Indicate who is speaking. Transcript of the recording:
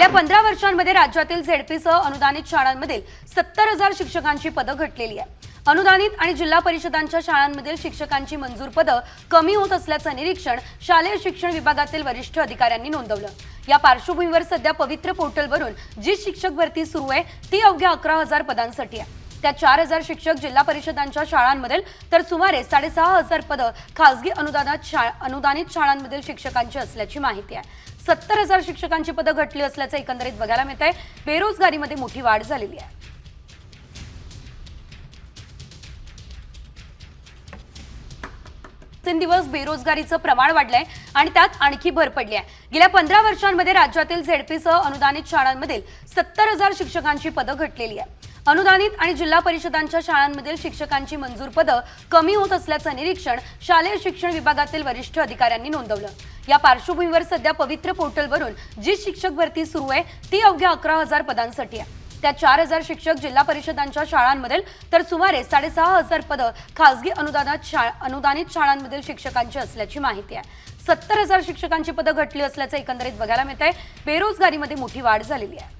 Speaker 1: गेल्या पंधरा वर्षांमध्ये राज्यातील झेडपीसह अनुदानित शाळांमधील सत्तर हजार शिक्षकांची पदं घटलेली आहे. अनुदानित आणि जिल्हा परिषदांच्या शाळांमधील शिक्षकांची मंजूर पदं कमी होत असल्याचं निरीक्षण शालेय शिक्षण विभागातील वरिष्ठ अधिकाऱ्यांनी नोंदवलं. या पार्श्वभूमीवर सध्या पवित्र पोर्टलवरून जी शिक्षक भरती सुरू आहे ती अवघ्या अकरा हजार पदांसाठी आहे. त्यात चार हजार शिक्षक जिल्हा परिषदांच्या शाळांमधील तर सुमारे साडेसहा हजार पदं खासगी अनुदानात शा अनुदानित शाळांमधील शिक्षकांची असल्याची माहिती आहे. सत्तर हजार शिक्षकांची पदं घटली असल्याचं एकंदरीत बघायला मिळत आहे बेरोजगारीमध्ये मोठी वाढ झालेली आहे. दिवस बेरोजगारीचं प्रमाण वाढलंय आणि त्यात आणखी भर पडली आहे. गेल्या पंधरा वर्षांमध्ये राज्यातील झेडपीसह अनुदानित शाळांमधील सत्तर हजार शिक्षकांची पदं घटलेली आहे अनुदानित आणि जिल्हा परिषदांच्या शाळांमधील शिक्षकांची मंजूर पदं कमी होत असल्याचं निरीक्षण शालेय शिक्षण विभागातील वरिष्ठ अधिकाऱ्यांनी नोंदवलं. या पार्श्वभूमीवर सध्या पवित्र पोर्टलवरून जी शिक्षक भरती सुरू आहे ती अवघ्या अकरा हजार पदांसाठी आहे. त्या चार हजार शिक्षक जिल्हा परिषदांच्या शाळांमधील तर सुमारे साडेसहा हजार पदं खासगी अनुदानात शा अनुदानित शाळांमधील शिक्षकांची असल्याची माहिती आहे. सत्तर हजार शिक्षकांची पदं घटली असल्याचं एकंदरीत बघायला मिळत आहे बेरोजगारीमध्ये मोठी वाढ झालेली आहे.